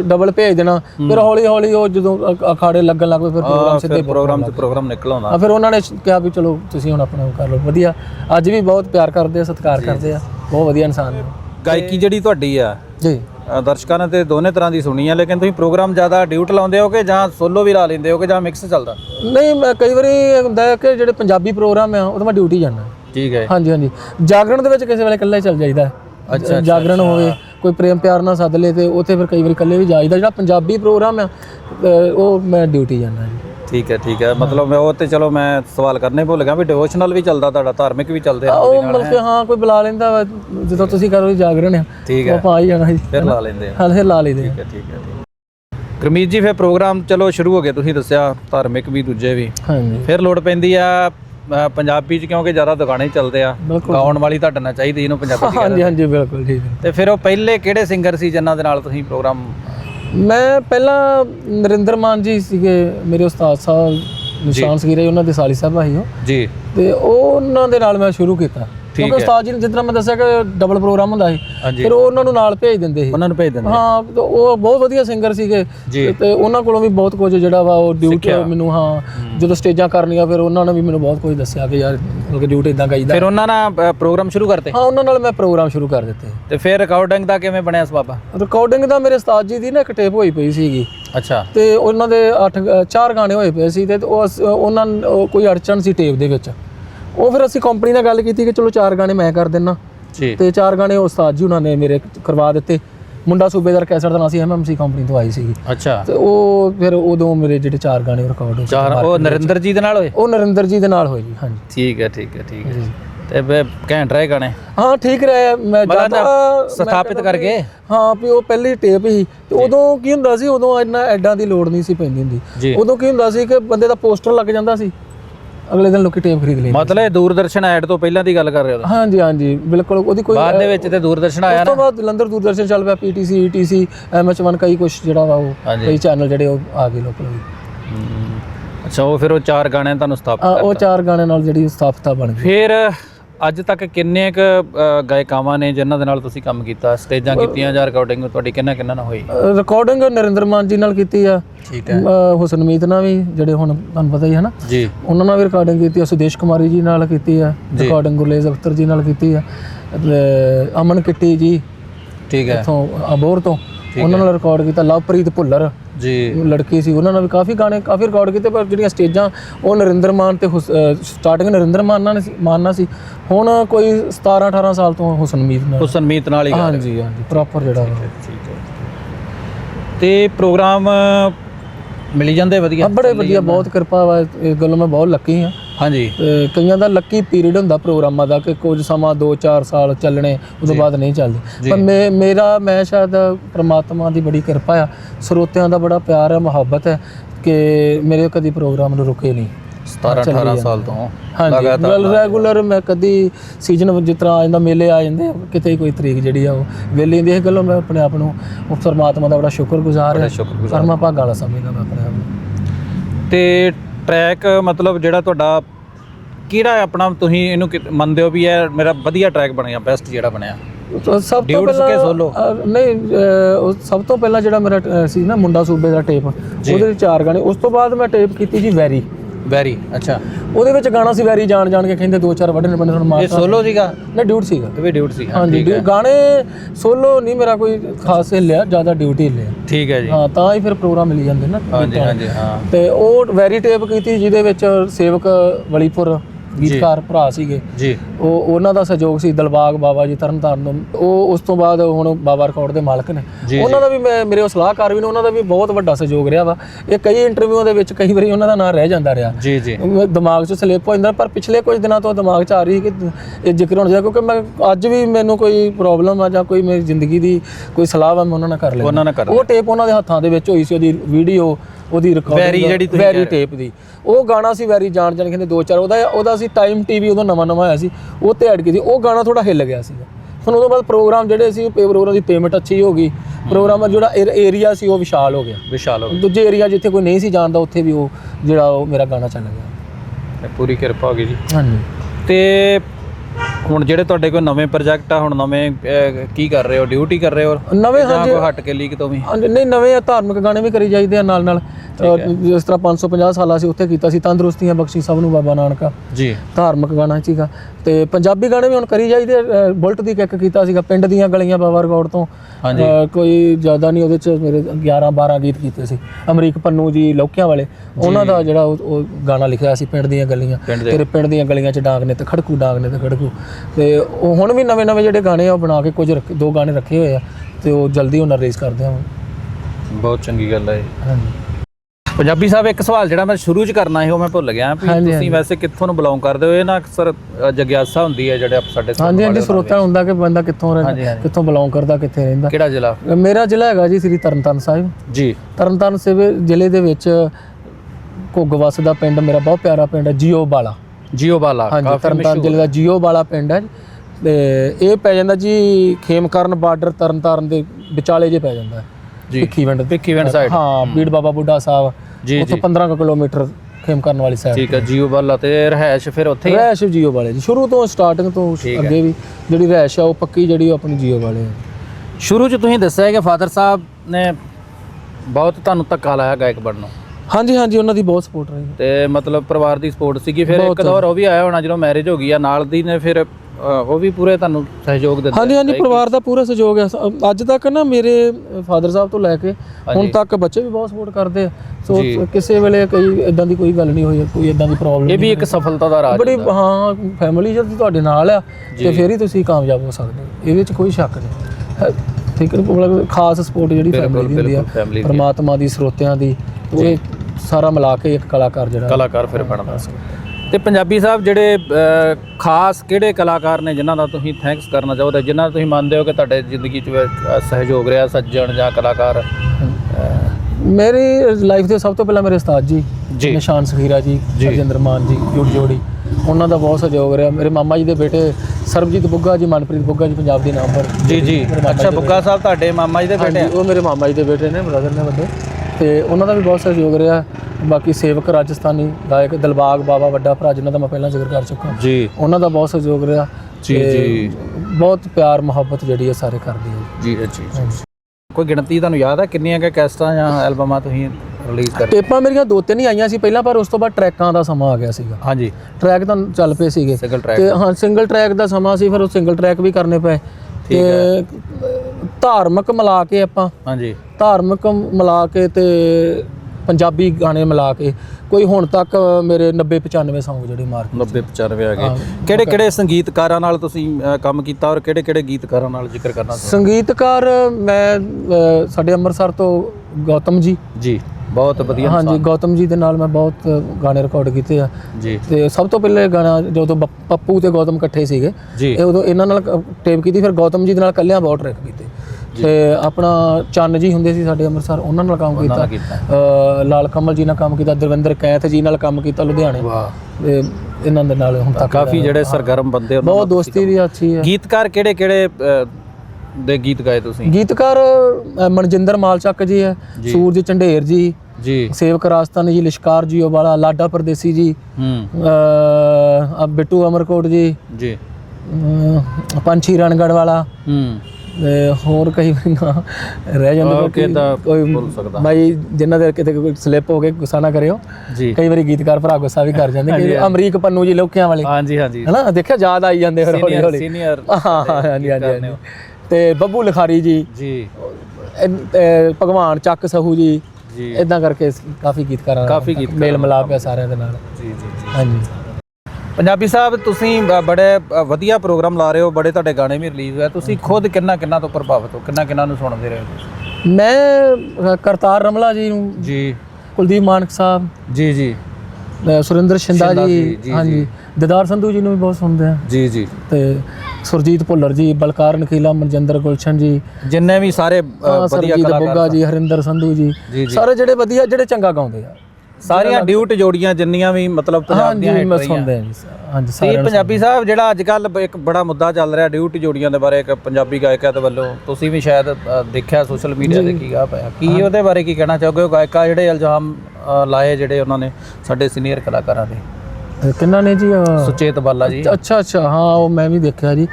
ਡਬਲ ਭੇਜ ਦੇਣਾ ਫਿਰ ਹੌਲੀ ਹੌਲੀ ਉਹ ਜਦੋਂ ਅਖਾੜੇ ਲੱਗਣ ਲੱਗ ਪਏ ਫਿਰ ਪ੍ਰੋਗਰਾਮ ਸਿੱਧੇ ਪ੍ਰੋਗਰਾਮ ਤੇ ਪ੍ਰੋਗਰਾਮ ਨਿਕਲ ਆਉਂਦਾ। ਫਿਰ ਉਹਨਾਂ ਨੇ ਕਿਹਾ ਵੀ ਚਲੋ ਤੁਸੀਂ ਹੁਣ ਆਪਣਾ ਕਰ ਲਓ ਵਧੀਆ। ਅੱਜ ਵੀ ਬਹੁਤ ਪਿਆਰ ਕਰਦੇ ਆ ਸਤਿਕਾਰ ਕਰਦੇ ਆ। ਬਹੁਤ ਵਧੀਆ ਇਨਸਾਨ ਨੇ। ਗਾਇਕੀ ਜਿਹੜੀ ਤੁਹਾਡੀ ਆ ਜੀ। ਅ, ਦਰਸ਼ਕਾਂ ਨੇ ਤੇ ਦੋਨੇ ਤਰ੍ਹਾਂ ਦੀ ਸੁਣੀ ਆ ਲੇਕਿਨ ਤੁਸੀਂ ਪ੍ਰੋਗਰਾਮ ਜ਼ਿਆਦਾ ਡਿਊਟ ਲਾਉਂਦੇ ਹੋ ਕਿ ਜਾਂ ਸੋਲੋ ਵੀ ਲਾ ਲੈਂਦੇ ਹੋ ਕਿ ਜਾਂ ਮਿਕਸ ਚੱਲਦਾ? ਨਹੀਂ ਮੈਂ ਕਈ ਵਾਰੀ ਇਹ ਹੁੰਦਾ ਹੈ ਕਿ ਜਿਹੜੇ ਪੰਜਾਬੀ ਪ੍ਰੋਗਰਾਮ ਆ ਉਹ ਤਾਂ ਮੈਂ ਡਿਊਟੀ ਜਾਂਦਾ। ਠੀਕ ਹੈ। ਹਾਂਜੀ ਹਾਂਜੀ। ਜਾਗਰਣ ਦੇ ਵਿੱਚ ਕਿਸੇ ਵੇਲੇ ਇਕੱਲੇ ਚੱਲ ਜਾਈਦਾ ਹੈ। ਅੱਛਾ, ਜਾਗਰਣ ਹੋਵੇ ਕੋਈ ਪ੍ਰੇਮ ਪਿਆਰ ਨਾਲ ਸੱਦ ਲੇ ਤੇ ਉੱਥੇ ਫਿਰ ਕਈ ਵਾਰੀ ਇਕੱਲੇ ਵੀ ਜਾਈਦਾ। ਜਿਹੜਾ ਪੰਜਾਬੀ ਪ੍ਰੋਗਰਾਮ ਆ ਅ, ਉਹ ਮੈਂ ਡਿਊਟੀ ਜਾਂਦਾ ਜੀ। ਠੀਕ ਹੈ ਠੀਕ ਹੈ। ਮਤਲਬ ਮੈਂ ਉਹ ਤੇ ਚਲੋ ਮੈਂ ਸਵਾਲ ਕਰਨੇ ਭੁੱਲ ਗਿਆ ਵੀ ਡਿਵੋਸ਼ਨਲ ਵੀ ਚੱਲਦਾ ਤੁਹਾਡਾ ਧਾਰਮਿਕ ਵੀ ਚੱਲਦੇ ਆ ਉਹ ਮਤਲਬ ਕਿ ਹਾਂ ਕੋਈ ਬੁਲਾ ਲੈਂਦਾ ਵਾ, ਜਦੋਂ ਤੁਸੀਂ ਕਰੋ ਜਾਗਰਣ ਆ ਠੀਕ ਹੈ। ਆਪਾਂ ਆ ਹੀ ਜਾਣਾ ਜੀ ਫਿਰ ਲਾ ਲੈਂਦੇ ਆ। ਹਾਲੇ ਫਿਰ ਲਾ ਲਈਦੇ। ਠੀਕ ਹੈ ਠੀਕ ਹੈ ਗੁਰਮੀਤ ਜੀ ਫਿਰ ਪ੍ਰੋਗਰਾਮ ਚਲੋ ਸ਼ੁਰੂ ਹੋ ਗਏ ਤੁਸੀਂ ਦੱਸਿਆ ਧਾਰਮਿਕ ਵੀ ਦੂਜੇ ਵੀ। ਹਾਂਜੀ। ਫਿਰ ਲੋੜ ਪੈਂਦੀ ਆ ਅ, ਪੰਜਾਬੀ ਚ ਕਿਉਂਕਿ ਜ਼ਿਆਦਾ ਦੁਕਾਨਾਂ ਹੀ ਚੱਲਦੇ ਆ। ਬਿਲਕੁਲ। ਗਾਉਣ ਵਾਲੀ ਤੁਹਾਡੇ ਨਾਲ ਚਾਹੀਦੀ ਇਹਨੂੰ ਪੰਜਾਬੀ ਹਾਂਜੀ ਹਾਂਜੀ ਬਿਲਕੁਲ ਠੀਕ ਹੈ। ਤੇ ਫਿਰ ਉਹ ਪਹਿਲੇ ਕਿਹੜੇ ਸਿੰਗਰ ਸੀ ਜਿਨ੍ਹਾਂ ਦੇ ਨਾਲ ਤੁਸੀਂ ਪ੍ਰੋਗਰਾਮ ਮੈਂ ਪਹਿਲਾਂ ਨਰਿੰਦਰ ਮਾਨ ਜੀ ਸੀਗੇ ਮੇਰੇ ਉਸਤਾਦ ਸਾਹਿਬ ਨਿਸ਼ਾਨ ਸਗੀਰੇ ਉਹਨਾਂ ਦੇ ਸਾਲੀ ਸਾਹਿਬ ਆਈ ਉਹ। ਜੀ। ਤੇ ਉਹ ਉਹਨਾਂ ਦੇ ਨਾਲ ਮੈਂ ਸ਼ੁਰੂ ਕੀਤਾ। ਕਿਉਂਕਿ ਉਸਤਾਦ ਜੀ ਨੇ ਜਿਸ ਤਰ੍ਹਾਂ ਮੈਂ ਦੱਸਿਆ ਕਿ ਡਬਲ ਪ੍ਰੋਗਰਾਮ ਹੁੰਦਾ ਸੀ ਫਿਰ ਉਹ ਉਹਨਾਂ ਨੂੰ ਨਾਲ ਭੇਜ ਦਿੰਦੇ ਸੀ। ਉਹਨਾਂ ਨੂੰ ਭੇਜ ਦਿੰਦੇ ਹਾਂ ਤੇ ਉਹ ਬਹੁਤ ਵਧੀਆ ਸਿੰਗਰ ਸੀਗੇ। ਤੇ ਉਹਨਾਂ ਕੋਲੋਂ ਵੀ ਬਹੁਤ ਕੁਝ ਜਿਹੜਾ ਵਾ ਉਹ ਡਿਊਟੀ ਮੈਨੂੰ ਹਾਂ ਜਦੋਂ ਸਟੇਜਾਂ ਕਰਨੀਆਂ ਫਿਰ ਉਹਨਾਂ ਨੇ ਵੀ ਮੈਨੂੰ ਬਹੁਤ ਕੁਝ ਦੱਸਿਆ ਕਿ ਯਾਰ ਕਿ ਡਿਊਟੀ ਇਦਾਂ ਗਾਈਦਾ ਫਿਰ ਉਹਨਾਂ ਨਾਲ ਪ੍ਰੋਗਰਾਮ ਸ਼ੁਰੂ ਕਰਤੇ? ਹਾਂ ਉਹਨਾਂ ਨਾਲ ਮੈਂ ਪ੍ਰੋਗਰਾਮ ਸ਼ੁਰੂ ਕਰ ਦਿੱਤੇ। ਤੇ ਫਿਰ ਰਿਕਾਰਡਿੰਗ ਦਾ ਕਿਵੇਂ ਬਣਿਆ ਸਬਾਬਾ ਰਿਕਾਰਡਿੰਗ ਦਾ ਮੇਰੇ ਉਸਤਾਦ ਜੀ ਦੀ ਨਾ ਇੱਕ ਟੇਪ ਹੋਈ ਪਈ ਸੀਗੀ। ਅੱਛਾ। ਤੇ ਉਹਨਾਂ ਦੇ 8 ਚਾਰ ਗਾਣੇ ਹੋਏ ਪਏ ਸੀ ਤੇ ਉਹਨਾਂ ਕੋਈ ਅੜਚਣ ਸੀ ਟੇਪ ਦੇ ਵਿੱਚ। ਉਹ ਫਿਰ ਅਸੀਂ ਕੰਪਨੀ ਨਾਲ ਗੱਲ ਕੀਤੀ ਕਿ ਚਲੋ ਚਾਰ ਗਾਣੇ ਮੈਂ ਕਰ ਦਿੰਨਾ। ਜੀ। ਤੇ ਚਾਰ ਗਾਣੇ ਉਸਤਾਦ ਜੀ ਉਹਨਾਂ ਨੇ ਮੇਰੇ ਕਰਵਾ ਦਿੱਤੇ। ਮੁੰਡਾ ਸੂਬੇਦਾਰ ਕੈਸਟ ਦਾ ਨਾਂ ਸੀ ਐਮਐਮਸੀ ਕੰਪਨੀ ਤੋਂ ਆਈ ਸੀਗੀ। ਅੱਛਾ। ਤੇ ਉਹ ਫਿਰ ਉਦੋਂ ਮੇਰੇ ਜਿਹੜੇ ਚਾਰ ਗਾਣੇ ਰਿਕਾਰਡ ਹੋ ਗਏ ਚਾਰ ਉਹ ਨਰਿੰਦਰ ਜੀ ਦੇ ਨਾਲ ਹੋਏ? ਉਹ ਨਰਿੰਦਰ ਜੀ ਦੇ ਨਾਲ ਹੋਏ ਜੀ ਹਾਂਜੀ। ਠੀਕ ਹੈ ਠੀਕ ਹੈ ਠੀਕ ਹੈ। ਤੇ ਫਿਰ ਘੈਂਟ ਰਹੇ ਗਾਣੇ? ਹਾਂ ਠੀਕ ਰਿਹਾ। ਮੈਂ ਜ਼ਿਆਦਾ ਸਥਾਪਿਤ ਕਰਕੇ ਹਾਂ ਵੀ ਉਹ ਪਹਿਲੀ ਟੇਪ ਹੀ ਤੇ ਉਦੋਂ ਕੀ ਹੁੰਦਾ ਸੀ ਉਦੋਂ ਇੰਨਾ ਐਡਾਂ ਦੀ ਲੋੜ ਨਹੀਂ ਸੀ ਪੈਂਦੀ ਹੁੰਦੀ। ਉਦੋਂ ਕੀ ਹੁੰਦਾ ਸੀ ਕਿ ਬੰਦੇ ਦਾ ਪੋਸਟਰ ਲੱਗ ਜਾਂਦਾ ਸੀ। ਅਗਲੇ ਦਿਨ ਲੋਕੀ ਟੇਪ ਖਰੀਦ ਲੈਂਦੇ ਮਤਲਬ ਇਹ ਦੂਰਦਰਸ਼ਨ ਐਡ ਤੋਂ ਪਹਿਲਾਂ ਦੀ ਗੱਲ ਕਰ ਰਹੇ ਹੋ ਹਾਂਜੀ ਹਾਂਜੀ ਬਿਲਕੁਲ ਉਹਦੀ ਕੋਈ ਬਾਅਦ ਦੇ ਵਿੱਚ ਤੇ ਦੂਰਦਰਸ਼ਨ ਆਇਆ ਉਸ ਤੋਂ ਬਾਅਦ ਜਲੰਧਰ ਦੂਰਦਰਸ਼ਨ ਚੱਲ ਪਿਆ ਪੀਟੀਸੀ ਈਟੀਸੀ ਐਮਐਚ1 ਕਈ ਕੁਝ ਜਿਹੜਾ ਵਾ ਉਹ। ਕਈ ਚੈਨਲ ਜਿਹੜੇ ਉਹ ਆ ਗਏ ਵੀ ਹਮ, ਅੱਛਾ ਉਹ ਫਿਰ ਉਹ ਚਾਰ ਗਾਣੇ ਤੁਹਾਨੂੰ ਸਥਾਪਿਤ ਆ, ਉਹ ਚਾਰ ਗਾਣੇ ਨਾਲ ਜਿਹੜੀ ਸਥਾਪਤਾ ਬਣ ਗਈ। ਫਿਰ ਅੱਜ ਤੱਕ ਕਿੰਨੇ ਕ ਗਾਇਕਾਵਾਂ ਨੇ ਜਿਨ੍ਹਾਂ ਦੇ ਨਾਲ ਤੁਸੀਂ ਕੰਮ ਕੀਤਾ? ਸਟੇਜਾਂ ਕੀਤੀਆਂ ਜਾਂ ਰਿਕਾਰਡਿੰਗ ਤੁਹਾਡੀ ਕਿੰਨਾ ਕਿੰਨਾ ਨਾਲ ਹੋਈ? ਰਿਕਾਰਡਿੰਗ ਨਰਿੰਦਰ ਮਾਨ ਜੀ ਨਾਲ ਕੀਤੀ ਆ। ਠੀਕ ਅ, ਹੁਸਨਮੀਤ ਨਾਲ ਵੀ ਜਿਹੜੇ ਹੁਣ ਤੁਹਾਨੂੰ ਪਤਾ ਹੀ ਹੈ ਨਾ? ਜੀ। ਉਹਨਾਂ ਨਾਲ ਵੀ ਰਿਕਾਰਡਿੰਗ ਕੀਤੀ ਆ ਸੁਦੇਸ਼ ਕੁਮਾਰੀ ਜੀ ਨਾਲ ਕੀਤੀ ਆ ਰਿਕਾਰਡਿੰਗ ਗੁਰਲੇਜ਼ ਅਖਤਰ ਜੀ ਨਾਲ ਕੀਤੀ ਆ ਅਮਨ ਕਿੱਟੀ ਜੀ। ਠੀਕ ਹੈ। ਇਥੋਂ ਅਬੋਰ ਤੋਂ। ਉਹਨਾਂ ਨਾਲ ਰਿਕਾਰਡ ਕੀਤਾ ਲਵਪ੍ਰੀਤ ਭੁੱਲਰ। ਜੀ। ਲੜਕੀ ਸੀ ਉਹਨਾਂ ਨਾਲ ਵੀ ਕਾਫੀ ਗਾਣੇ ਕਾਫੀ ਰਿਕਾਰਡ ਕੀਤੇ ਪਰ ਜਿਹੜੀਆਂ ਸਟੇਜਾਂ ਉਹ ਨਰਿੰਦਰ ਮਾਨ ਤੇ ਸਟਾਰਟਿੰਗ ਨਰਿੰਦਰ ਮਾਨ ਨਾਲ ਸੀ ਮਾਨ ਨਾਲ ਸੀ। ਹੁਣ ਕੋਈ 17 18 ਸਾਲ ਤੋਂ ਹੁਸਨਮੀਤ ਨਾਲ। ਹੁਸਨਮੀਤ ਨਾਲ ਹੀ ਗਾ- ਹਾਂਜੀ ਹਾਂਜੀ ਪ੍ਰੋਪਰ ਜਿਹੜਾ। ਠੀਕ ਹੈ ਤੇ ਪ੍ਰੋਗਰਾਮ ਮਿਲ ਜਾਂਦੇ ਵਧੀਆ? ਬੜੇ ਵਧੀਆ ਬਹੁਤ ਕਿਰਪਾ ਵਾ ਇਸ ਗੱਲੋਂ ਮੈਂ ਬਹੁਤ ਲੱਕੀ ਹਾਂ। ਹਾਂਜੀ। ਤੇ ਕਈਆਂ ਦਾ ਲੱਕੀ ਪੀਰੀਅਡ ਹੁੰਦਾ ਪ੍ਰੋਗਰਾਮਾਂ ਦਾ ਕਿ ਕੁਝ ਸਮਾਂ 2-4 ਸਾਲ ਚੱਲਣੇ ਉਦੋਂ ਬਾਅਦ ਨਹੀਂ ਚੱਲਦੇ। ਪਰ ਮੇਰਾ ਮੈਂ ਸ਼ਾਇਦ ਪ੍ਰਮਾਤਮਾ ਦੀ ਬੜੀ ਕਿਰਪਾ ਆ। ਸਰੋਤਿਆਂ ਦਾ ਬੜਾ ਪਿਆਰ ਹੈ ਮੁਹੱਬਤ ਹੈ ਕਿ ਮੇਰੇ ਕਦੀ ਪ੍ਰੋਗਰਾਮ ਨੂੰ ਰੁਕੇ ਨਹੀਂ। 17 18 ਸਾਲ ਤੋਂ ਹਾਂਜੀ। ਗੱਲ ਰੈਗੂਲਰ ਮੈਂ ਕਦੀ ਸੀਜ਼ਨ ਜਿਸ ਤਰ੍ਹਾਂ ਆ ਜਾਂਦਾ ਮੇਲੇ ਆ ਜਾਂਦੇ ਕਿਤੇ ਕੋਈ ਤਰੀਕ ਜਿਹੜੀ ਆ ਉਹ ਵੇਲੇ ਦੀ ਇਹ ਗੱਲੋਂ ਮੈਂ ਆਪਣੇ ਆਪ ਨੂੰ ਉਹ ਪਰਮਾਤਮਾ ਦਾ ਬੜਾ ਸ਼ੁਕਰਗੁਜ਼ਾਰ ਹਾਂ ਕਰਮਾ ਭਾਗਾਂ ਵਾਲਾ ਸਮਝਦਾ ਮੈਂ ਆਪਣੇ ਆਪ ਨੂੰ। ਤੇ ਟਰੈਕ ਮਤਲਬ ਜਿਹੜਾ ਤੁਹਾਡਾ ਕਿਹੜਾ ਆਪਣਾ ਤੁਸੀਂ ਇਹਨੂੰ ਕਿ- ਮੰਨਦੇ ਹੋ ਵੀ ਇਹ ਮੇਰਾ ਵਧੀਆ ਟਰੈਕ ਬਣਿਆ ਬੈਸਟ ਜਿਹੜਾ ਬਣਿਆ? ਤਾਂ ਸਭ ਤੋਂ Dudes ਪਹਿਲਾਂ ਕੇ solo? ਨਹੀਂ ਉਹ ਸਭ ਤੋਂ ਪਹਿਲਾਂ ਜਿਹੜਾ ਮੇਰਾ ਸੀ ਨਾ ਮੁੰਡਾ ਸੂਬੇ ਦਾ ਟੇਪ ਉਹਦੇ ਵਿੱਚ ਚਾਰ ਗਾਣੇ ਉਸ ਤੋਂ ਬਾਅਦ ਮੈਂ ਟੇਪ ਕੀਤੀ ਜੀ ਵੈਰੀ। ਵੈਰੀ ਅੱਛਾ। ਉਹਦੇ ਵਿੱਚ ਗਾਣਾ ਸੀ ਵੈਰੀ ਜਾਣ ਜਾਣ ਕੇ ਕਹਿੰਦੇ ਦੋ ਚਾਰ ਵੱਡੇ ਨੇ ਬੰਦੇ ਨੂੰ ਇਹ ਸੋਲੋ ਸੀਗਾ? ਨਾ ਡਿਊਟ ਸੀਗਾ। ਇਹ ਵੀ ਡਿਊਟ ਸੀ ਹਾਂ। ਹਾਂਜੀ ਗਾਣੇ ਸੋਲੋ ਨਹੀਂ ਮੇਰਾ ਕੋਈ ਖਾਸ ਹਿੱਲਿਆ ਜ਼ਿਆਦਾ ਡਿਊਟੀ ਲਿਆ। ਠੀਕ ਹੈ ਜੀ। ਹਾਂ ਤਾਂ ਹੀ ਫਿਰ ਪ੍ਰੋਗਰਾਮ ਮਿਲ ਜਾਂਦੇ ਨਾ। ਹਾਂਜੀ ਹਾਂਜੀ ਹਾਂ। ਤੇ ਉਹ ਵੈਰੀ ਟੇਪ ਕੀਤੀ ਜਿਹਦੇ ਵਿੱਚ ਸੇਵਕ ਵਲੀਪੁਰ ਗੀਤਕਾਰ ਭਰਾ ਸੀਗੇ। ਜੀ। ਉਹ ਉਹਨਾਂ ਦਾ ਸਹਿਯੋਗ ਸੀ ਦਿਲਬਾਗ ਬਾਬਾ ਜੀ ਤਰਨਤਾਰਨ ਤੋਂ। ਉਹ ਉਸ ਤੋਂ ਬਾਅਦ ਹੁਣ ਬਾਬਾ ਰਿਕਾਰਡ ਦੇ ਮਾਲਕ ਨੇ। ਉਹਨਾਂ ਦਾ ਵੀ ਮੇਰੇ ਉਹ ਸਲਾਹਕਾਰ ਵੀ ਨੇ ਉਹਨਾਂ ਦਾ ਵੀ ਬਹੁਤ ਵੱਡਾ ਸਹਿਯੋਗ ਰਿਹਾ ਵਾ। ਇਹ ਕਈ ਇੰਟਰਵਿਊਆਂ ਦੇ ਵਿੱਚ ਕਈ ਵਾਰੀ ਉਹਨਾਂ ਦਾ ਨਾਮ ਰਹਿ ਜਾਂਦਾ ਰਿਹਾ। ਜੀ ਜੀ। ਦਿਮਾਗ 'ਚ ਸਲਿੱਪ ਹੋ ਜਾਂਦਾ ਪਰ ਪਿਛਲੇ ਕੁਝ ਦਿਨਾਂ ਤੋਂ ਦਿਮਾਗ 'ਚ ਆ ਰਹੀ ਕਿ ਇਹ ਜ਼ਿਕਰ ਹੋਣਾ ਚਾਹੀਦਾ ਕਿਉਂਕਿ ਮੈਂ ਅੱਜ ਵੀ ਮੈਨੂੰ ਕੋਈ ਪ੍ਰੋਬਲਮ ਆ ਜਾਂ ਕੋਈ ਮੇਰੀ ਜ਼ਿੰਦਗੀ ਦੀ ਕੋਈ ਸਲਾਹ ਵਾ ਮੈਂ ਉਹਨਾਂ ਨਾਲ ਕਰ ਲੈਂਦਾ। ਉਹਨਾਂ ਨਾਲ ਕਰ ਉਹ ਟੇਪ ਉਹਨਾਂ ਦੇ ਹੱਥਾਂ ਦੇ ਵਿੱਚ ਹੋਈ ਸੀ ਉਹਦੀ ਵੀਡੀਓ ਉਹਦੀ ਰਿਕਾਰਡਿੰਗ ਵੈਰੀ ਜਿਹੜੀ ਤੁਸੀਂ ਵੈਰੀ ਟੇਪ ਦੀ। ਉਹ ਗਾਣਾ ਸੀ ਵੈਰੀ ਜਾਣ ਜਾਣ ਕਹਿੰਦੇ ਦੋ ਚਾਰ ਉਹਦਾ ਉਹਦਾ ਸੀ ਟਾਈਮ ਟੀਵੀ ਉਦੋਂ ਨਵਾਂ ਨਵਾਂ ਆਇਆ ਸੀ ਉਹ ਤੇ ਐਡ ਕੀਤੀ। ਉਹ ਗਾਣਾ ਥੋੜਾ ਹਿੱਲ ਗਿਆ ਸੀਗਾ। ਹੁਣ ਉਦੋਂ ਬਾਅਦ ਪ੍ਰੋਗਰਾਮ ਜਿਹੜੇ ਸੀ ਪ੍ਰੋਗਰਾਮ ਦੀ ਪੇਮੈਂਟ ਅੱਛੀ ਹੋ ਗਈ। ਪ੍ਰੋਗਰਾਮ ਜਿਹੜਾ ਏਰੀਆ ਸੀ ਉਹ ਵਿਸ਼ਾਲ ਹੋ ਗਿਆ। ਵਿਸ਼ਾਲ ਹੋ ਦੂਜੇ ਏਰੀਆ ਜਿੱਥੇ ਕੋਈ ਨਹੀਂ ਸੀ ਜਾਣਦਾ ਉੱਥੇ ਵੀ ਉਹ ਜਿਹੜਾ ਉਹ ਮੇਰਾ ਗਾਣਾ ਚੱਲ ਗਿਆ ਗਿਆ। ਪੂਰੀ ਕਿਰਪਾ ਹੋ ਗਈ ਜੀ। ਹਾਂਜੀ। ਤੇ ਹੁਣ ਜਿਹੜੇ ਤੁਹਾਡੇ ਕੋਲ ਨਵੇਂ ਪ੍ਰੋਜੈਕਟ ਆ ਹੁਣ ਨਵੇਂ ਕੀ ਕਰ ਰਹੇ ਹੋ? ਡਿਊਟੀ ਕਰ ਰਹੇ ਹੋ? ਨਵੇਂ ਹਾਂਜੀ। ਕੋਈ ਹਟ ਕੇ ਲੀਕ ਤੋਂ ਵੀ? ਨਹੀਂ ਨਵੇਂ ਆ ਧਾਰਮਿਕ ਗਾਣੇ ਵੀ ਕਰੀ ਜਾਈਦੇ ਆ ਨਾਲ ਨਾਲ। ਜਿਸ ਤਰ੍ਹਾਂ 550 ਸਾਲਾਂ ਸੀ ਉੱਥੇ ਕੀਤਾ ਸੀ ਤੰਦਰੁਸਤੀਆਂ ਬਖਸ਼ੀ ਸਭ ਨੂੰ ਬਾਬਾ ਨਾਨਕਾ ਜੀ। ਧਾਰਮਿਕ ਗਾਣਾ ਸੀਗਾ। ਤੇ ਪੰਜਾਬੀ ਗਾਣੇ ਵੀ ਹੁਣ ਕਰੀ ਜਾਈਦੇ ਬੁਲਟ ਦੀ ਕਿੱਕ ਕੀਤਾ ਸੀਗਾ ਪਿੰਡ ਦੀਆਂ ਗਲੀਆਂ ਬਾਬਾ ਰਿਕਾਰਡ ਤੋਂ। ਹਾਂਜੀ। ਕੋਈ ਜ਼ਿਆਦਾ ਨਹੀਂ ਉਹਦੇ ਚ ਮੇਰੇ 11 12 ਗੀਤ ਕੀਤੇ ਸੀ। ਅਮਰੀਕ ਪੰਨੂ ਜੀ ਲੌਕਿਆਂ ਵਾਲੇ ਉਹਨਾਂ ਦਾ ਜਿਹੜਾ ਉਹ ਗਾਣਾ ਲਿਖਿਆ ਸੀ ਪਿੰਡ ਦੀਆਂ ਗਲੀਆਂ। ਤੇਰੇ ਪਿੰਡ ਦੀਆਂ ਗਲੀਆਂ ਚ ਡਾਂਗ ਨੇ ਤੇ ਖੜਕੂ ਡਾਂਗ ਨੇ ਤੇ ਖੜਕੂ। ਤੇ ਉਹ ਹੁਣ ਵੀ ਨਵੇਂ ਨਵੇਂ ਜਿਹੜੇ ਗਾਣੇ ਆ ਉਹ ਬਣਾ ਕੇ ਕੁਝ ਰੱਖ- ਦੋ ਗਾਣੇ ਰੱਖੇ ਹੋਏ ਆ ਤੇ ਉਹ ਜਲਦੀ ਉਹਨਾਂ ਰਿਲੀਜ਼ ਕਰਦੇ ਆ ਬਹੁਤ ਚੰਗੀ ਗੱਲ ਹੈ। ਹਾਂਜੀ। ਪੰਜਾਬੀ ਸਾਹਿਬ ਇੱਕ ਸਵਾਲ ਜਿਹੜਾ ਮੈਂ ਸ਼ੁਰੂ ਚ ਕਰਨਾ ਸੀ ਉਹ ਮੈਂ ਭੁੱਲ ਗਿਆ ਵੀ ਹਾਂਜੀ, ਤੁਸੀਂ ਵੈਸੇ ਕਿੱਥੋਂ ਨੂੰ ਬਿਲੋਂਗ ਕਰਦੇ ਹੋ? ਇਹ ਨਾ ਅਕਸਰ ਅ, ਜਿਗਿਆਸਾ ਹੁੰਦੀ ਹੈ ਜਿਹੜੇ ਆਪ ਸਾਡੇ ਹਾਂਜੀ ਹਾਂਜੀ ਸਰੋਤਾ ਨੂੰ ਹੁੰਦਾ ਕਿ ਬੰਦਾ ਕਿੱਥੋਂ ਹਾਂਜੀ, ਰਹਿੰਦਾ ਹਾਂਜੀ। ਕਿੱਥੋਂ ਬਿਲੋਂਗ ਕਰਦਾ ਕਿੱਥੇ ਰਹਿੰਦਾ। ਕਿਹੜਾ ਜ਼ਿਲ੍ਹਾ? ਮੇਰਾ ਜ਼ਿਲ੍ਹਾ ਹੈਗਾ ਜੀ ਸ੍ਰੀ ਤਰਨਤਾਰਨ ਸਾਹਿਬ। ਜੀ। ਤਰਨਤਾਰਨ ਸਿਵ ਜ਼ਿਲ੍ਹੇ ਦੇ ਵਿੱਚ ਘੁੱਗਵਸ ਦਾ ਪਿੰਡ ਮੇਰਾ ਬਹੁਤ ਪਿਆਰਾ ਪਿੰਡ ਹੈ ਜੀਓ ਬਾਲਾ। ਜੀਓ ਵਾਲਾ ਹਾਂਜੀ ਤਰਨਤਾਰਨ ਜ਼ਿਲ੍ਹੇ ਦਾ ਜੀਓ ਵਾਲਾ ਪਿੰਡ ਹੈ। ਤੇ ਇਹ ਪੈ ਜਾਂਦਾ ਜੀ ਖੇਮਕਰਨ ਬਾਰਡਰ ਤਰਨਤਾਰਨ ਦੇ ਵਿਚਾਲੇ ਜੇ ਪੈ ਜਾਂਦਾ ਜੀ। ਭਿੱਖੀਵਿੰਡ ਭਿੱਖੀਵਿੰਡ ਸਾਈਡ ਹਾਂ ਪੀੜ ਬਾਬਾ ਬੁੱਢਾ ਸਾਹਿਬ ਉੱਥੋਂ 15 ਕਿਲੋਮੀਟਰ ਖੇਮ ਵਾਲੀ ਸਾਈਡ ਠੀਕ ਹੈ ਜੀਓ ਵਾਲਾ ਤੇ ਰਹਿਸ਼ ਫਿਰ ਉੱਥੇ ਹੀ ਰਹਿਸ਼ ਜੀਓ ਵਾਲੇ ਜੀ ਸ਼ੁਰੂ ਤੋਂ ਸਟਾਰਟਿੰਗ ਤੋਂ ਅੱਗੇ ਵੀ ਜਿਹੜੀ ਰਹਿਸ਼ ਆ ਉਹ ਪੱਕੀ ਜਿਹੜੀ ਆਪਣੀ ਜੀਓ ਵਾਲੇ ਸ਼ੁਰੂ ਚ ਤੁਸੀਂ ਦੱਸਿਆ ਕਿ ਫਾਦਰ ਸਾਹਿਬ ਨੇ ਬਹੁਤ ਤੁਹਾਨੂੰ ਧੱਕਾ ਲਾਇਆ ਗਾਇਕ ਬਣਨ ਨੂੰ। ਹਾਂਜੀ ਹਾਂਜੀ ਉਹਨਾਂ ਦੀ ਬਹੁਤ ਸਪੋਰਟ ਰਹੀ ਤੇ ਮਤਲਬ ਪਰਿਵਾਰ ਦੀ ਸਪੋਰਟ ਸੀਗੀ। ਫਿਰ ਇੱਕ ਦੌਰ ਉਹ ਵੀ ਆਇਆ ਹੋਣਾ ਜਦੋਂ ਮੈਰਿਜ ਹੋ ਗਈ ਆ ਨਾਲ ਦੀ ਨੇ ਫਿਰ ਅ, ਉਹ ਵੀ ਪੂਰੇ ਤੁਹਾਨੂੰ ਸਹਿਯੋਗ ਦਿੱਤਾ ਹਾਂਜੀ ਹਾਂਜੀ ਪਰਿਵਾਰ ਦਾ ਪੂਰਾ ਸਹਿਯੋਗ ਹੈ। ਸ- ਅੱਜ ਤੱਕ ਨਾ ਮੇਰੇ ਫਾਦਰ ਸਾਹਿਬ ਤੋਂ ਲੈ ਕੇ ਹੁਣ ਤੱਕ ਬੱਚੇ ਵੀ ਬਹੁਤ ਸਪੋਰਟ ਕਰਦੇ ਆ। ਸੋ ਕਿਸੇ ਵੇਲੇ ਕੋਈ ਇਦਾਂ ਦੀ ਕੋਈ ਗੱਲ ਨਹੀਂ ਹੋਈ ਕੋਈ ਇਦਾਂ ਦੀ ਪ੍ਰੋਬਲਮ ਇਹ ਵੀ ਇੱਕ ਸਫਲਤਾ ਦਾ ਰਾਜ ਬੜੀ ਹਾਂ ਫੈਮਿਲੀ ਜਦ ਤੁਹਾਡੇ ਨਾਲ ਆ ਤੇ ਫਿਰ ਹੀ ਤੁਸੀਂ ਕਾਮਯਾਬ ਹੋ ਸਕਦੇ ਹੋ। ਇਹਦੇ ਵਿੱਚ ਕੋਈ ਸ਼ੱਕ ਨਹੀਂ। ਹੈ। ਠੀਕ ਹੈ ਮਤਲਬ ਖਾਸ ਸਪੋਰਟ ਜਿਹੜੀ ਫੈਮਿਲੀ ਦੀ ਹੁੰਦੀ ਆ ਪਰਮਾਤਮਾ ਦੀ ਸਰੋਤਿਆਂ ਦੀ ਇਹ ਸਾਰਾ ਮਿਲਾ ਕੇ ਇੱਕ ਕਲਾਕਾਰ ਜਿਹੜਾ ਕਲਾਕਾਰ ਫਿਰ ਬਣਦਾ ਤੇ ਪੰਜਾਬੀ ਸਾਹਿਬ ਜਿਹੜੇ ਖਾਸ ਕਿਹੜੇ ਕਲਾਕਾਰ ਨੇ ਜਿਨ੍ਹਾਂ ਦਾ ਤੁਸੀਂ ਥੈਂਕਸ ਕਰਨਾ ਚਾਹੋਗੇ ਜਿਨ੍ਹਾਂ ਦਾ ਤੁਸੀਂ ਮੰਨਦੇ ਹੋ ਕਿ ਤੁਹਾਡੇ ਜ਼ਿੰਦਗੀ 'ਚ ਸਹਿਯੋਗ ਰਿਹਾ ਸੱਜਣ ਜਾਂ ਕਲਾਕਾਰ? ਮੇਰੀ ਲਾਈਫ ਦੇ ਸਭ ਤੋਂ ਪਹਿਲਾਂ ਮੇਰੇ ਉਸਤਾਦ ਜੀ ਜੀ। ਨਿਸ਼ਾਨ ਸਖੀਰਾ ਜੀ ਰਜਿੰਦਰ ਮਾਨ ਜੀ ਜੁੜ ਜੋੜੀ। ਉਹਨਾਂ ਦਾ ਬਹੁਤ ਸਹਿਯੋਗ ਰਿਹਾ। ਮੇਰੇ ਮਾਮਾ ਜੀ ਦੇ ਬੇਟੇ ਸਰਬਜੀਤ ਬੁੱਗਾ ਜੀ ਮਨਪ੍ਰੀਤ ਬੁੱਗਾ ਜੀ ਪੰਜਾਬ ਦੀ ਨਾਮ ਪਰ। ਜੀ ਜੀ। ਅੱਛਾ ਬੁੱਗਾ ਸਾਹਿਬ ਤੁਹਾਡੇ ਮਾਮਾ ਜੀ ਦੇ ਬੇਟੇ ਉਹ ਮੇਰੇ ਮਾਮਾ ਜੀ ਦੇ ਬੇਟੇ ਨੇ ਬ੍ਰਦਰ ਨੇ ਵੱਡੇ। ਤੇ ਉਹਨਾਂ ਦਾ ਵੀ ਬਹੁਤ ਸਹਿਯੋਗ ਰਿਹਾ। ਬਾਕੀ ਸੇਵਕ ਰਾਜਸਥਾਨੀ ਗਾਇਕ ਦਿਲਬਾਗ ਬਾਬਾ ਵੱਡਾ ਭਰਾ ਜਿਨ੍ਹਾਂ ਦਾ ਮੈਂ ਪਹਿਲਾਂ ਜ਼ਿਕਰ ਕਰ ਚੁੱਕਾ। ਜੀ। ਉਹਨਾਂ ਦਾ ਬਹੁਤ ਸਹਿਯੋਗ ਰਿਹਾ। ਜੀ ਜੀ। ਬਹੁਤ ਪਿਆਰ ਮੁਹੱਬਤ ਜਿਹੜੀ ਹੈ ਸਾਰੇ ਕਰਦੇ ਆ। ਜੀ ਜੀ ਕੋਈ ਗਿਣਤੀ ਤੁਹਾਨੂੰ ਯਾਦ ਹੈ ਕਿੰਨੀਆਂ ਕਿ ਕੈਸਟਾਂ ਜਾਂ ਐਲਬਮਾਂ ਤੁਸੀਂ ਰਿਲੀਜ਼ ਕਰ ਟੇਪਾਂ ਮੇਰੀਆਂ ਦੋ ਤਿੰਨ ਹੀ ਆਈਆਂ ਸੀ ਪਹਿਲਾਂ ਪਰ ਉਸ ਤੋਂ ਬਾਅਦ ਟਰੈਕਾਂ ਦਾ ਸਮਾਂ ਆ ਗਿਆ ਸੀਗਾ। ਹਾਂਜੀ। ਟਰੈਕ ਤਾਂ ਚੱਲ ਪਏ ਸੀਗੇ। ਸਿੰਗਲ ਟਰੈਕ ਤੇ ਹਾਂ ਸਿੰਗਲ ਟਰੈਕ ਦਾ ਸਮਾਂ ਸੀ ਫਿਰ ਉਹ ਸਿੰਗਲ ਟਰੈਕ ਵੀ ਕਰਨੇ ਪਏ। ਤੇ ਧਾਰਮਿਕ ਮਿਲਾ ਕੇ ਆਪਾਂ। ਹਾਂਜੀ। ਧਾਰਮਿਕ ਮਿਲਾ ਕੇ ਤੇ ਪੰਜਾਬੀ ਗਾਣੇ ਮਿਲਾ ਕੇ। ਕੋਈ ਹੁਣ ਤੱਕ ਮੇਰੇ 90 95 Song ਜਿਹੜੇ ਮਾਰ 90 95 ਆ ਗਏ। ਕਿਹੜੇ ਕਿਹੜੇ ਸੰਗੀਤਕਾਰਾਂ ਨਾਲ ਤੁਸੀਂ ਕੰਮ ਕੀਤਾ ਔਰ ਕਿਹੜੇ ਕਿਹੜੇ ਗੀਤਕਾਰਾਂ ਨਾਲ ਜ਼ਿਕਰ ਕਰਨਾ ਸੰਗੀਤਕਾਰ ਮੈਂ ਸਾਡੇ ਅੰਮ੍ਰਿਤਸਰ ਤੋਂ ਗੌਤਮ ਜੀ। ਜੀ। ਬਹੁਤ ਵਧੀਆ ਹਾਂਜੀ ਗੌਤਮ ਜੀ ਦੇ ਨਾਲ ਮੈਂ ਬਹੁਤ ਗਾਣੇ ਰਿਕਾਰਡ ਕੀਤੇ ਆ। ਜੀ। ਤੇ ਸਭ ਤੋਂ ਪਹਿਲੇ ਗਾਣਾ ਜਦੋਂ ਪੱਪੂ ਤੇ ਗੌਤਮ ਇਕੱਠੇ ਸੀਗੇ ਇਹ ਉਦੋਂ ਇਹਨਾਂ ਨਾਲ ਟੇਪ ਕੀਤੀ ਫਿਰ ਗੌਤਮ ਜੀ ਦੇ ਨਾਲ ਕੱਲਿਆਂ ਬਹੁਤ ਟਰੈਕ ਕੀਤੇ। ਤੇ ਆਪਣਾ ਚੰਨ ਜੀ ਹੁੰਦੇ ਸੀ ਸਾਡੇ ਅੰਮ੍ਰਿਤਸਰ ਉਹਨਾਂ ਨਾਲ ਕੰਮ ਕੀਤਾ। ਲਾਲ ਕਮਲ ਜੀ ਨਾਲ ਕੰਮ ਕੀਤਾ ਦਰਵਿੰਦਰ ਕੈਥ ਜੀ ਨਾਲ ਕੰਮ ਕੀਤਾ ਲੁਧਿਆਣੇ। ਵਾਹ। ਤੇ ਇਹਨਾਂ ਦੇ ਨਾਲ ਹੁਣ ਤੱਕ ਕਾਫੀ ਜਿਹੜੇ ਸਰਗਰਮ ਬੰਦੇ ਉਹਨਾਂ ਬਹੁਤ ਦੋਸਤੀ ਵੀ ਅੱਛੀ ਹੈ। ਗੀਤਕਾਰ ਕਿਹੜੇ ਕਿਹੜੇ ਦੇ ਗੀਤ ਗਾਏ ਤੁਸੀਂ? ਗੀਤਕਾਰ ਅ, ਮਨਜਿੰਦਰ ਮਾਲਚੱਕ ਜੀ ਹੈ ਸੂਰਜ ਝੰਡੇਰ ਜੀ ਜੀ। ਸੇਵਕ ਰਾਜਸਥਾਨੀ ਜੀ ਲਿਸ਼ਕਾਰ ਜੀ ਉਹ ਵਾਲਾ ਲਾਡਾ ਪਰਦੇਸੀ ਜੀ ਹੂੰ। ਅ, ਬਿੱਟੂ ਅਮਰਕੋਟ ਜੀ ਜੀ। ਅ, ਪੰਛੀ ਰਣਗੜ ਵਾਲਾ ਹੂੰ। ਤੇ ਹੋਰ ਕਈ ਨਾਂ ਰਹਿ ਜਾਂਦੇ ਬਾਕੀ ਕਿੱਦਾਂ ਕੋਈ ਭੁੱਲ ਸਕਦਾ। ਬਾਈ ਜਿਨ੍ਹਾਂ ਦੇ ਕਿਤੇ ਕੋਈ ਸਲਿੱਪ ਹੋ ਕੇ ਗੁੱਸਾ ਨਾ ਕਰਿਓ। ਜੀ। ਕਈ ਵਾਰੀ ਗੀਤਕਾਰ ਭਰਾ ਗੁੱਸਾ ਵੀ ਕਰ ਜਾਂਦੇ ਕਿ ਅਮਰੀਕ ਪੰਨੂ ਜੀ ਲੋਕਿਆਂ ਵਾਲੇ। ਹਾਂਜੀ ਹਾਂਜੀ। ਹਨਾ ਦੇਖਿਆ ਯਾਦ ਆਈ ਜਾਂਦੇ ਫਿਰ ਹੌਲੀ ਹੌਲੀ ਸੀਨੀਅਰ ਹਾਂ ਹਾਂ, ਹਾਂਜੀ ਹਾਂਜੀ ਹਾਂਜੀ। ਤੇ ਬੱਬੂ ਲਖਾਰੀ ਜੀ। ਜੀ। ਭਗਵਾਨ ਚੱਕ ਸਹੂ ਜੀ। ਜੀ। ਇਦਾਂ ਕਰਕੇ ਕਾਫੀ ਗੀਤਕਾਰਾਂ ਕਾਫੀ ਗੀਤਕਾਰਾਂ ਮੇਲ ਮਿਲਾਪ ਹੈ ਸਾਰਿਆਂ ਦੇ ਨਾਲ। ਜੀ ਜੀ ਹਾਂਜੀ। ਪੰਜਾਬੀ ਸਾਹਿਬ ਤੁਸੀਂ ਬੜੇ ਵਧੀਆ ਪ੍ਰੋਗਰਾਮ ਲਾ ਰਹੇ ਹੋ ਬੜੇ ਤੁਹਾਡੇ ਗਾਣੇ ਵੀ ਰਿਲੀਜ਼ ਹੋਏ ਤੁਸੀਂ ਖੁਦ ਕਿੰਨਾ ਕਿੰਨਾ ਤੋਂ ਪ੍ਰਭਾਵਿਤ ਹੋ? ਕਿੰਨਾ ਕਿੰਨਾ ਨੂੰ ਸੁਣਦੇ ਰਹੇ ਹੋ ਤੁਸੀਂ? ਮੈਂ ਕਰਤਾਰ ਰਮਲਾ ਜੀ ਨੂੰ ਜੀ। ਕੁਲਦੀਪ ਮਾਨਕ ਸਾਹਿਬ ਜੀ ਜੀ। ਸੁਰਿੰਦਰ ਸ਼ਿੰਦਾ ਜੀ, ਹਾਂਜੀ। ਦਿਦਾਰ ਸੰਧੂ ਜੀ ਨੂੰ ਵੀ ਬਹੁਤ ਸੁਣਦੇ ਆ। ਜੀ ਜੀ। ਤੇ ਸੁਰਜੀਤ ਭੁੱਲਰ ਜੀ ਬਲਕਾਰ ਨਖੀਲਾ ਮਨਜਿੰਦਰ ਗੁਲਸ਼ਨ ਜੀ। ਜਿੰਨੇ ਵੀ ਸਾਰੇ ਵਧੀਆ ਕਲਾਕਾਰ ਬੁੱਗਾ ਜੀ ਹਰਿੰਦਰ ਸੰਧੂ ਜੀ। ਸਾਰੇ ਜਿਹੜੇ ਵਧੀਆ ਜਿਹੜੇ ਚੰਗਾ ਗਾਉਂਦੇ ਆ। ਸਾਰੀਆਂ ਡਿਊਟ ਜੋੜੀਆਂ ਜਿੰਨੀਆਂ ਵੀ ਮਤਲਬ ਪੰਜਾਬ ਦੀਆਂ ਹਿੱਟ ਸੁਣਦੇ ਆ ਜੀ ਹਾਂਜੀ ਸਾਰੇ ਪੰਜਾਬੀ ਸਾਹਿਬ ਜਿਹੜਾ ਅੱਜ ਕੱਲ ਇੱਕ ਬੜਾ ਮੁੱਦਾ ਚੱਲ ਰਿਹਾ ਡਿਊਟ ਜੋੜੀਆਂ ਦੇ ਬਾਰੇ ਇੱਕ ਪੰਜਾਬੀ ਗਾਇਕਾ ਦੇ ਵੱਲੋਂ। ਤੁਸੀਂ ਵੀ ਸ਼ਾਇਦ ਦੇਖਿਆ ਸੋਸ਼ਲ ਮੀਡੀਆ ਤੇ ਕੀ ਗਾ ਪਿਆ ਕੀ ਉਹਦੇ ਬਾਰੇ ਕੀ ਕਹਿਣਾ ਚਾਹੋਗੇ? ਉਹ ਗਾਇਕਾ ਜਿਹੜੇ ਇਲਜ਼ਾਮ ਲਾਏ ਜਿਹੜੇ ਉਹਨਾਂ ਨੇ ਸਾਡੇ ਸੀਨੀਅਰ ਕਲਾਕਾਰਾਂ ਦੇ? ਕਿੰਨਾ ਨੇ ਜੀ ਸੁਚੇਤ ਬਾਲਾ ਜੀ। ਅੱਛਾ ਅੱਛਾ ਹਾਂ ਉਹ ਮੈਂ ਵੀ ਦੇਖਿਆ ਜੀ।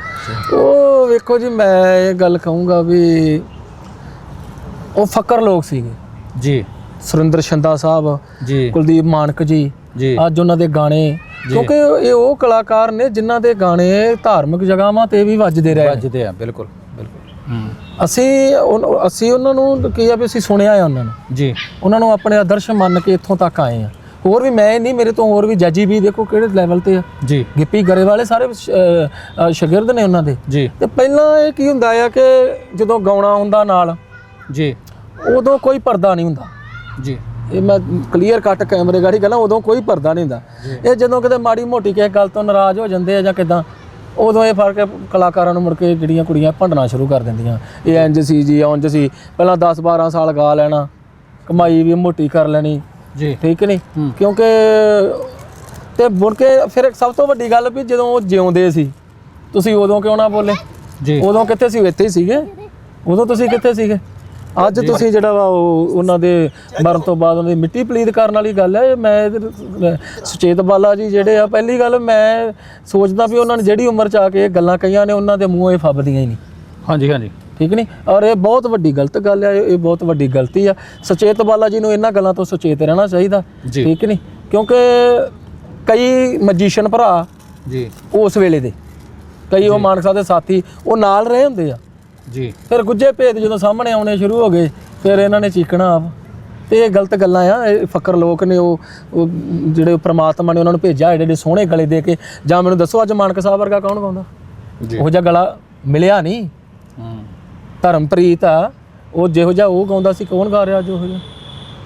ਉਹ ਵੇਖੋ ਜੀ ਮੈਂ ਇਹ ਗੱਲ ਕਹੂੰਗਾ ਵੀ ਉਹ ਫਕਰ ਲੋਕ ਸੀਗੇ। ਜੀ। ਸੁਰਿੰਦਰ ਸ਼ੰਦਾ ਸਾਹਿਬ ਜੀ। ਕੁਲਦੀਪ ਮਾਨਕ ਜੀ ਜੀ। ਅੱਜ ਉਹਨਾਂ ਦੇ ਗਾਣੇ। ਕਿਉਂਕਿ ਇਹ ਉਹ ਕਲਾਕਾਰ ਨੇ ਜਿਨ੍ਹਾਂ ਦੇ ਗਾਣੇ ਧਾਰਮਿਕ ਜਗ੍ਹਾਵਾਂ ਤੇ ਵੀ ਵੱਜਦੇ ਰਹੇ ਵੱਜਦੇ ਆ ਬਿਲਕੁਲ ਬਿਲਕੁਲ। ਹੂੰ। ਅਸੀਂ ਉਨ- ਅਸੀਂ ਉਹਨਾਂ ਨੂੰ ਕੀ ਆ ਵੀ ਅਸੀਂ ਸੁਣਿਆ ਆ ਉਹਨਾਂ ਨੂੰ। ਜੀ। ਉਹਨਾਂ ਨੂੰ ਆਪਣੇ ਆਦਰਸ਼ ਮੰਨ ਕੇ ਇੱਥੋਂ ਤੱਕ ਆਏ ਆ। ਹੋਰ ਵੀ ਮੈਂ ਨਹੀਂ ਮੇਰੇ ਤੋਂ ਹੋਰ ਵੀ ਜੱਜੀ ਵੀ ਦੇਖੋ ਕਿਹੜੇ ਲੈਵਲ ਤੇ ਆ। ਜੀ। ਗਿੱਪੀ ਗਰੇਵਾਲੇ ਸਾਰੇ ਸ਼ਾਗਿਰਦ ਨੇ ਉਹਨਾਂ ਦੇ। ਜੀ। ਤੇ ਪਹਿਲਾਂ ਇਹ ਕੀ ਹੁੰਦਾ ਆ ਕਿ ਜਦੋਂ ਗਾਉਣਾ ਹੁੰਦਾ ਨਾਲ ਜੀ। ਉਦੋਂ ਕੋਈ ਪਰਦਾ ਨਹੀਂ ਹੁੰਦਾ। ਜੀ। ਇਹ ਮੈਂ ਕਲੀਅਰ ਕੱਟ ਕੈਮਰੇ ਗਾੜੀ ਗੱਲਾਂ ਉਦੋਂ ਕੋਈ ਪਰਦਾ ਨਹੀਂ ਹੁੰਦਾ। ਇਹ ਜਦੋਂ ਕਿਤੇ ਮਾੜੀ ਮੋਟੀ ਕਿਸੇ ਗੱਲ ਤੋਂ ਨਾਰਾਜ਼ ਹੋ ਜਾਂਦੇ ਆ ਜਾਂ ਕਿਦਾਂ ਉਦੋਂ ਇਹ ਫ਼ਰਕ ਕਲਾਕਾਰਾਂ ਨੂੰ ਮੁੜ ਕੇ ਜਿਹੜੀਆਂ ਕੁੜੀਆਂ ਭੰਡਣਾ ਸ਼ੁਰੂ ਕਰ ਦਿੰਦੀਆਂ। ਇਹ ਇੰਜ ਸੀ ਜੀ ਉਂਝ ਸੀ। ਪਹਿਲਾਂ 10 12 ਸਾਲ ਗਾ ਲੈਣਾ ਕਮਾਈ ਵੀ ਮੋਟੀ ਕਰ ਲੈਣੀ। ਜੀ। ਠੀਕ ਨਹੀਂ? ਕਿਉਂਕਿ ਤੇ ਮੁੜ ਕੇ ਫਿਰ ਸਭ ਤੋਂ ਵੱਡੀ ਗੱਲ ਵੀ ਜਦੋਂ ਉਹ ਜਿਉਂਦੇ ਸੀ ਤੁਸੀਂ ਉਦੋਂ ਕਿਉਂ ਨਾ ਬੋਲੇ? ਜੀ। ਉਦੋਂ ਕਿੱਥੇ ਸੀ? ਇੱਥੇ ਹੀ ਸੀਗੇ? ਉਦੋਂ ਤੁਸੀਂ ਕਿੱਥੇ ਸੀਗੇ? ਅੱਜ ਤੁਸੀਂ ਜਿਹੜਾ ਵਾ ਉਹ ਉਹਨਾਂ ਦੇ ਮਰਨ ਤੋਂ ਬਾਅਦ ਉਹਨਾਂ ਦੀ ਮਿੱਟੀ ਪਲੀਤ ਕਰਨ ਵਾਲੀ ਗੱਲ ਹੈ। ਮੈਂ ਸੁਚੇਤ ਬਾਲਾ ਜੀ ਜਿਹੜੇ ਆ ਪਹਿਲੀ ਗੱਲ ਮੈਂ ਸੋਚਦਾ ਵੀ ਉਹਨਾਂ ਨੇ ਜਿਹੜੀ ਉਮਰ ਚ ਆ ਕੇ ਇਹ ਗੱਲਾਂ ਕਹੀਆਂ ਨੇ ਉਹਨਾਂ ਦੇ ਮੂੰਹੋਂ ਇਹ ਫੱਬਦੀਆਂ ਹੀ ਨਹੀਂ। ਹਾਂਜੀ ਹਾਂਜੀ। ਠੀਕ ਨਹੀਂ? ਔਰ ਇਹ ਬਹੁਤ ਵੱਡੀ ਗਲਤ ਗੱਲ ਹੈ ਇਹ ਬਹੁਤ ਵੱਡੀ ਗਲਤੀ ਆ। ਸੁਚੇਤ ਬਾਲਾ ਜੀ ਨੂੰ ਇਹਨਾਂ ਗੱਲਾਂ ਤੋਂ ਸੁਚੇਤ ਰਹਿਣਾ ਚਾਹੀਦਾ। ਠੀਕ ਨਹੀਂ? ਕਿਉਂਕਿ ਕਈ ਮੈਜੀਸ਼ੀਅਨ ਭਰਾ ਜੀ। ਉਸ ਵੇਲੇ ਦੇ ਕਈ ਉਹ ਮਾਨਕ ਸਾਹਿਬ ਦੇ ਸਾਥੀ ਉਹ ਨਾਲ ਰਹੇ ਹੁੰਦੇ ਆ। ਜੀ। ਫਿਰ ਗੁੱਜੇ ਭੇਦ ਜਦੋਂ ਸਾਹਮਣੇ ਆਉਣੇ ਸ਼ੁਰੂ ਹੋ ਗਏ ਫਿਰ ਇਹਨਾਂ ਨੇ ਚੀਕਣਾ ਆਪ। ਤੇ ਇਹ ਗਲਤ ਗੱਲਾਂ ਆ ਇਹ ਫਕਰ ਲੋਕ ਨੇ ਉਹ ਜਿਹੜੇ ਪ੍ਰਮਾਤਮਾ ਨੇ ਉਹਨਾਂ ਨੂੰ ਭੇਜਿਆ ਏਡੇ ਏਡੇ ਸੋਹਣੇ ਗਲੇ ਦੇ ਕੇ। ਜਾਂ ਮੈਨੂੰ ਦੱਸੋ ਅੱਜ ਮਾਨਕ ਸਾਹਿਬ ਵਰਗਾ ਕੌਣ ਗਾਉਂਦਾ? ਜੀ। ਉਹ ਜਿਹਾ ਗਲਾ ਮਿਲਿਆ ਨਹੀਂ? ਧਰਮਪ੍ਰੀਤ ਆ ਉਹ ਜਿਹੋ ਜਿਹਾ ਉਹ ਗਾਉਂਦਾ ਸੀ ਕੌਣ ਗਾ ਰਿਹਾ ਜੋ ਜਿਹਾ?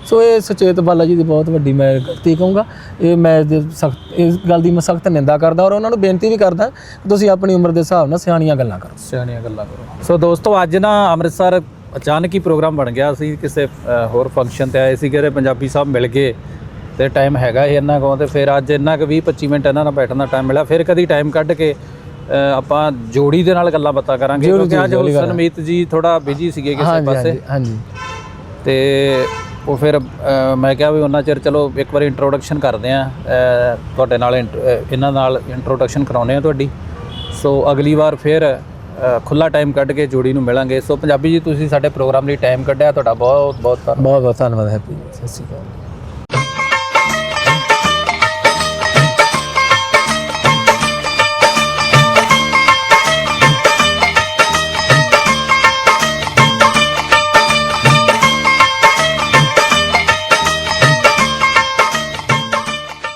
ਸੋ ਇਹ ਸੁਚੇਤ ਬਾਲਾ ਜੀ ਦੀ ਬਹੁਤ ਵੱਡੀ ਮੈਂ ਗਲਤੀ ਕਹੂੰਗਾ। ਇਹ ਮੈਂ ਸਖਤ ਇਸ ਗੱਲ ਦੀ ਮੈਂ ਸਖਤ ਨਿੰਦਾ ਕਰਦਾ ਔਰ ਉਹਨਾਂ ਨੂੰ ਬੇਨਤੀ ਵੀ ਕਰਦਾ ਕਿ ਤੁਸੀਂ ਆਪਣੀ ਉਮਰ ਦੇ ਹਿਸਾਬ ਨਾਲ ਸਿਆਣੀਆਂ ਗੱਲਾਂ ਕਰੋ। ਸਿਆਣੀਆਂ ਗੱਲਾਂ ਕਰੋ। ਸੋ ਦੋਸਤੋ ਅੱਜ ਨਾ ਅੰਮ੍ਰਿਤਸਰ ਅਚਾਨਕ ਹੀ ਪ੍ਰੋਗਰਾਮ ਬਣ ਗਿਆ। ਸੀ ਕਿਸੇ ਹੋਰ ਫੰਕਸ਼ਨ ਤੇ ਆਏ ਸੀ ਕਿ ਪੰਜਾਬੀ ਸਾਹਿਬ ਮਿਲ ਗਏ ਤੇ ਟਾਈਮ ਹੈਗਾ ਸੀ ਇਹਨਾਂ ਕੋਲ ਤੇ ਫਿਰ ਅੱਜ ਇੰਨਾ ਕੁ 20 25 ਮਿੰਟ ਇਹਨਾਂ ਨਾਲ ਬੈਠਣ ਦਾ ਟਾਈਮ ਮਿਲਿਆ। ਫਿਰ ਕਦੀ ਟਾਈਮ ਕੱਢ ਕੇ ਆਪਾਂ ਜੋੜੀ ਦੇ ਨਾਲ ਗੱਲਾਂ ਬਾਤਾਂ ਕਰਾਂਗੇ ਕਿਉਂਕਿ ਅੱਜ ਉਹ ਸਨਮੀਤ ਜੀ ਥੋੜਾ ਬਿਜ਼ੀ ਸੀਗੇ ਕਿਸੇ ਪਾਸੇ। ਹਾਂਜੀ ਹਾਂਜੀ। ਤੇ ਉਹ ਫਿਰ ਮੈਂ ਕਿਹਾ ਵੀ ਉਹਨਾਂ ਚਿਰ ਚਲੋ ਇੱਕ ਵਾਰੀ ਇੰਟਰੋਡਕਸ਼ਨ ਕਰਦੇ ਆ ਤੁਹਾਡੇ ਨਾਲ ਇਹਨਾਂ ਨਾਲ ਇੰਟਰੋਡਕਸ਼ਨ ਕਰਾਉਨੇ ਆ ਤੁਹਾਡੀ। ਸੋ ਅਗਲੀ ਵਾਰ ਫਿਰ ਖੁੱਲਾ ਟਾਈਮ ਕੱਢ ਕੇ ਜੋੜੀ ਨੂੰ ਮਿਲਾਂਗੇ। ਸੋ ਪੰਜਾਬੀ ਜੀ ਤੁਸੀਂ ਸਾਡੇ ਪ੍ਰੋਗਰਾਮ ਲਈ ਟਾਈਮ ਕੱਢਿਆ ਤੁਹਾਡਾ ਬਹੁਤ ਬਹੁਤ ਧੰਨਵਾਦ। ਬਹੁਤ ਬਹੁਤ ਧੰਨਵਾਦ ਹੈਪੀ ਸਤਿ ਸ਼੍ਰੀ ਅਕਾਲ।